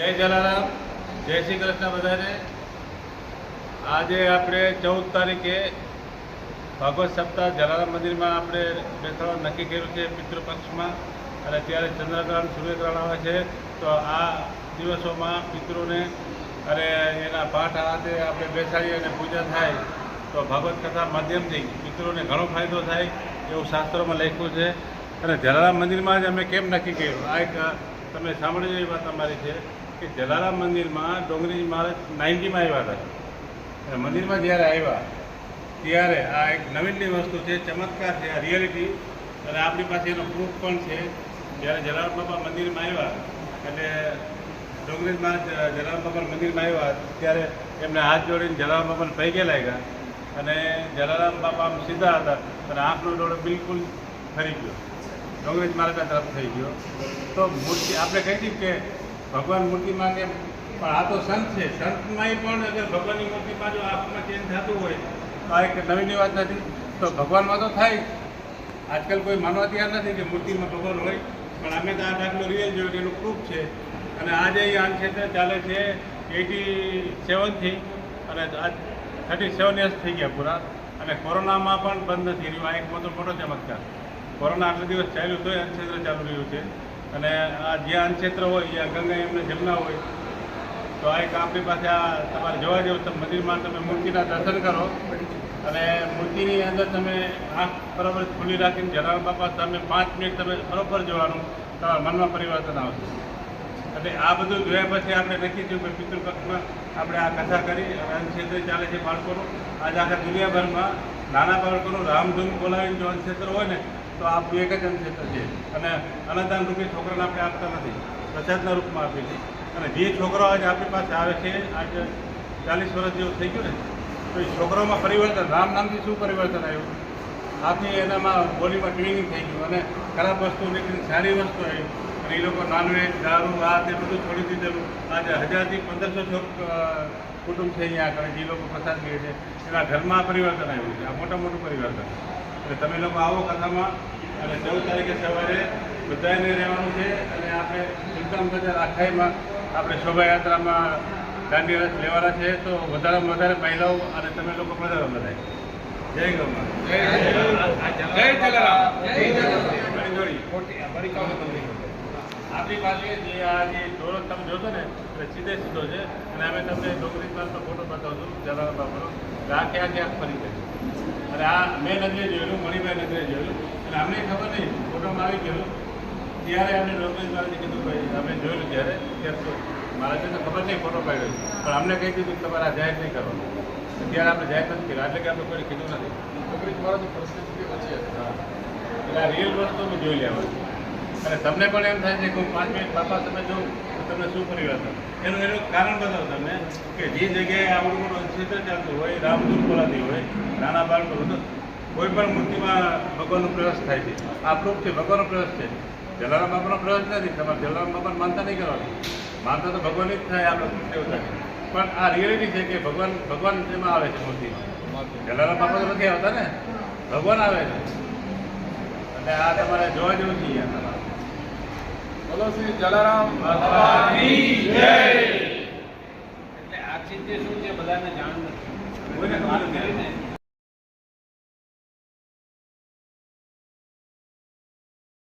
જય જલારામ, જય શ્રી કૃષ્ણ બધાને. આજે આપણે ચૌદ તારીખે ભાગવત સપ્તાહ જલારામ મંદિરમાં આપણે બેસવાનું નક્કી કર્યું છે પિતૃપક્ષમાં. અને ત્યારે ચંદ્રગ્રહણ, સૂર્યગ્રહણ આવે છે. તો આ દિવસોમાં પિતૃને અને એના પાઠ હાથે આપણે બેસાડીએ અને પૂજા થાય. તો ભાગવત કથા માધ્યમથી પિતૃને ઘણો ફાયદો થાય એવું શાસ્ત્રોમાં લખ્યું છે. અને જલારામ મંદિરમાં જ અમે કેમ નક્કી કર્યું? આ એક, તમે સાંભળી એ વાત અમારી છે. કે જલારામ મંદિરમાં ડોંગરી મહારાજ નાઇન્ટીમાં આવ્યા હતા. અને મંદિરમાં જ્યારે આવ્યા, ત્યારે આ એક નવીનની વસ્તુ છે, ચમત્કાર છે, આ રિયાલિટી અને આપણી પાસે એનો પ્રૂફ પણ છે. જ્યારે જલારામ બાપા મંદિરમાં આવ્યા, એટલે ડોંગરી મહારાજ જલારામ બાપા મંદિરમાં આવ્યા, ત્યારે એમને હાથ જોડીને જલારામ બાપાને પૈકે લાગ્યા. અને જલારામ બાપા આમ સીધા હતા, અને આંખનો ડોળો બિલકુલ ફરી ગયો. ડોંગરેજ મહારાજા તરફ થઈ ગયો. તો મૂર્તિ, આપણે કહી દીધું કે ભગવાન મૂર્તિમાં કે પણ આ તો સંત છે. સંતમાંય પણ અગર ભગવાનની મૂર્તિમાં જો આંખમાં ચેન્જ થતું હોય? તો આ એક નવીની વાત નથી. તો ભગવાનમાં તો થાય. આજકાલ કોઈ માનવા તૈયાર નથી કે મૂર્તિમાં ભગવાન હોય. પણ અમે તો આ દાખલો રિયલ જોયો એનું પ્રૂફ છે. અને આજે એ આન ક્ષેત્ર ચાલે છે એટી સેવનથી અને થર્ટી સેવન યર્સ થઈ ગયા પૂરા. અને કોરોનામાં પણ બંધ નથી રહ્યું. આ એક મોટો મોટો ચમત્કાર. કોરોના આટલા દિવસ ચાલ્યું તોય અન્નક્ષેત્ર ચાલુ રહ્યું છે. અને આ જ્યાં અન્નક્ષેત્ર હોય જ્યાં ગંગા એમને જમના હોય, તો આ એક આપણી પાસે આ તમારે જોવા જેવું તમે મંદિરમાં તમે મૂર્તિના દર્શન કરો. અને મૂર્તિની અંદર તમે આંખ બરાબર ખુલ્લી રાખીને જલારામ બાપા, તમે પાંચ મિનિટ તમે બરોબર જોવાનું, તમારા મનમાં પરિવર્તન આવશે. એટલે આ બધું જોયા પછી આપણે નક્કી થયું કે પિતૃપક્ષમાં આપણે આ કથા કરી અને અન્નક્ષેત્ર ચાલે છે બાળકોનું. આજે આખા દુનિયાભરમાં નાના બાળકોનું રામધૂન બોલાવીને જો અન્નક્ષેત્ર હોય ને તો આ એક જ અન્નક્ષેત્ર છે. અને અનાદાન રૂપે છોકરાને આપણે આપતા નથી. પ્રસાદના રૂપમાં આપીએ છીએ. અને જે છોકરો આજે આપણી પાસે આવે છે, આજે ચાલીસ વર્ષ જેવું થઈ ગયું ને, તો એ છોકરાઓમાં પરિવર્તન, રામ નામથી શું પરિવર્તન આવ્યું? આથી એનામાં બોલીમાં ટ્રેનિંગ થઈ ગયું અને ખરાબ વસ્તુ નીકળી, સારી વસ્તુ આવી. અને એ લોકો નોનવેજ દારૂ, આ તે બધું છોડી દીધેલું. આજે હજારથી પંદરસો છોક કુટુંબ છે અહીંયા આગળ, જે લોકો પ્રસાદ લે છે. એના ઘરમાં પરિવર્તન આવ્યું છે. આ મોટા મોટું પરિવર્તન. એટલે તમે લોકો આવો કથામાં અને ચૌદ તારીખે સવારે બધાને રહેવાનું છે અને આપણે સુલતાન બજાર આખાઈમાં આપણે શોભાયાત્રામાં દાંડી રથ લેવાના છે તો વધારેમાં વધારે મહિલાઓ અને તમે લોકો પધારો બધા જય ગૌ જય જય જલારામ જય ઘડી. આપણી પાસે જે આ જે દોરો તમે જોશો ને એટલે સીધે સીધો છે. અને અમે તમને ડોંગરી પાસનો ફોટો બતાવશું જલારામ બાપાનો આખે આખે આખ ફરી જાય અને આ મેં નજરે જોયેલું મણિભાઈ નજરે જોયેલું. અને અમને ખબર નહીં ફોટોમાં આવી ગયેલું. ત્યારે અમને ડોંગરી મહારાજે કીધું ભાઈ અમે જોયેલું ત્યારે. ત્યારે તો મહારાજને તો ખબર નહીં ફોટો પાડ્યો પણ અમને કહી દીધું કે તમારે આ જાહેર નહીં કરવાનું. અત્યારે આપણે જાહેર નથી કર્યા. એટલે કે આપણે કોઈ કીધું નથી. ડોંગરી મહારાજની પરિસ્થિતિ ઓછી હતી. એટલે આ રિયલ વસ્તુ અમે જોઈ લેવાની અને તમને પણ એમ થાય છે કે પાંચ મિનિટ બાપા તમે જો તમને શું પરિવર્તન એનું એનું કારણ બતાવો તમને કે જે જગ્યાએ આવડું મોટું ક્ષેત્ર ચાલતું હોય, રામધૂન બોલાતી હોય, નાના બાળકો તો કોઈ પણ મૂર્તિમાં ભગવાનનો પ્રવેશ થાય છે. આ પ્રૂફ છે, ભગવાનનો પ્રવેશ છે. જલારામ બાપાનો પ્રવેશ નથી, તમારે જલારામ બાપાને માનતા નહીં કરવાનું. માનતા તો ભગવાન જ થાય, આપણે દેવતા પણ આ રિયાલિટી છે કે ભગવાન ભગવાન જેમાં આવે છે મૂર્તિમાં જલારામ બાપા તો નથી આવતા ને? ભગવાન આવે છે. અને આ તમારે જોવા જેવું છે યાર બોલો શ્રી જલારામ એટલે આ ચિંતે શું છે બધાને જાણ નથી.